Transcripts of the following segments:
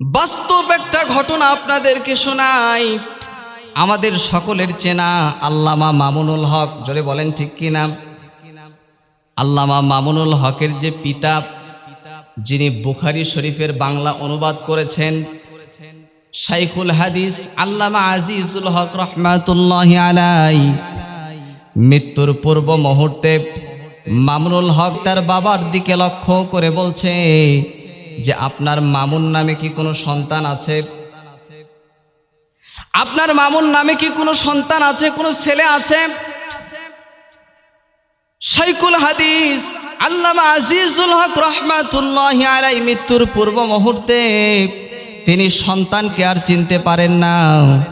বাস্তব একটা ঘটনা আপনাদেরকে শোনাই। আমাদের সকলের চেনা আল্লামা মামুনুল হক, জোরে বলেন ঠিক কি নাম আল্লামা মামুনুল হকের যে পিতা, যিনি বুখারি শরীফের বাংলা অনুবাদ করেছেন, শাইখুল হাদিস আল্লামা আজিজুল হক রহমাতুল্লাহ আলাই মৃত্যুর পূর্ব মুহূর্তে মামুনুল হক তার বাবার দিকে লক্ষ্য করে বলছে যে আপনার মামুন নামে কি কোনো সন্তান আছে? আপনার মামুন নামে কি কোনো সন্তান আছে? কোনো ছেলে আছে? শাইকুল হাদিস, আল্লামা আজিজুল হক রহমাতুল্লাহ আলাই মৃত্যুর পূর্ব মুহূর্তে তিনি সন্তানকে আর চিনতে পারেন না।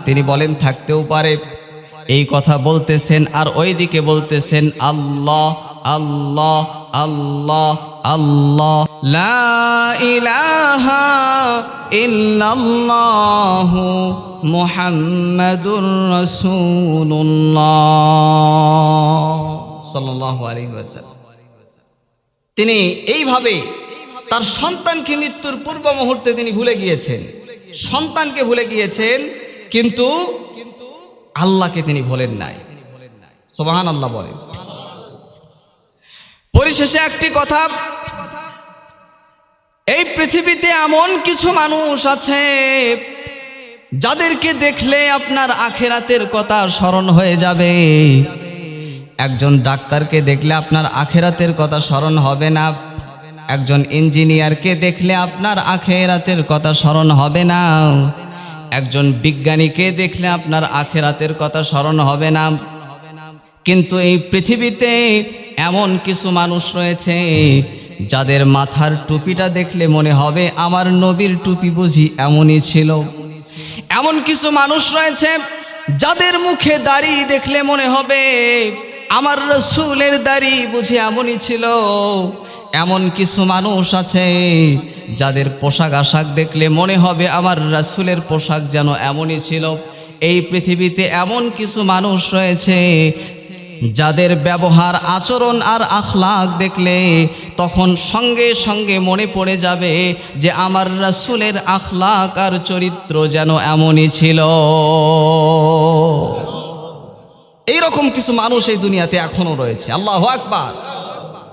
তিনি বলেন, থাকতেও পারে। এই কথা বলতেছেন আর ওইদিকে বলতেছেন, আল্লাহ আল্লাহ। আল্লাহ আল্লাহ। লা ইলাহা ইল্লাল্লাহু মুহাম্মাদুর তিনি এইভাবে তার সন্তানকে মৃত্যুর পূর্ব মুহূর্তে তিনি ভুলে গিয়েছেন। সন্তানকে ভুলে গিয়েছেন, কিন্তু আল্লাহকে তিনি ভোলেন নাই। সোবাহান আল্লাহ বলেন। পরিশেষে একটি কথা। এই পৃথিবীতে এমন কিছু মানুষ আছে, যাদেরকে দেখলে আপনার আখেরাতের কথা স্মরণ হয়ে যাবে। একজন ডাক্তারকে দেখলে আপনার আখেরাতের কথা স্মরণ হবে না। একজন ইঞ্জিনিয়ারকে দেখলে আপনার আখেরাতের কথা স্মরণ হবে না। একজন বিজ্ঞানীকে দেখলে আপনার আখেরাতের কথা স্মরণ হবে না। কিন্তু এই পৃথিবীতে এমন কিছু মানুষ রয়েছে যাদের মাথার টুপিটা দেখলে মনে হবে আমার নবীর টুপি বুঝি এমনই ছিল। এমন কিছু মানুষ রয়েছে যাদের মুখে দাড়ি দেখলে মনে হবে আমার রসুলের দাড়ি বুঝি এমনই ছিল। এমন কিছু মানুষ আছে যাদের পোশাক আশাক দেখলে মনে হবে আমার রাসুলের পোশাক যেন এমনই ছিল। এই পৃথিবীতে এমন কিছু মানুষ রয়েছে যাদের ব্যবহার আচরণ আর আখলাক দেখলে তখন সঙ্গে সঙ্গে মনে পড়ে যাবে যে আমার রাসুলের আখলাক আর চরিত্র যেন এমনই ছিল। এই রকম কিছু মানুষ এই দুনিয়াতে এখনও রয়েছে। আল্লাহ আকবার।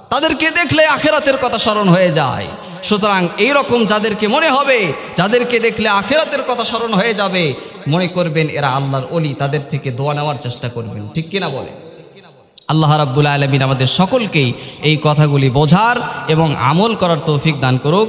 তাদেরকে দেখলে আখেরাতের কথা স্মরণ হয়ে যায়। সুতরাং এই রকম যাদেরকে মনে হবে, যাদেরকে দেখলে আখেরাতের কথা স্মরণ হয়ে যাবে, মনে করবেন এরা আল্লাহর অলি তাদের থেকে দোয়া নেওয়ার চেষ্টা করবেন। ঠিক কিনা বলে আল্লাহ রাব্বুল আলমিন আমাদের সকলকেই এই কথাগুলি বোঝার এবং আমল করার তৌফিক দান করুক।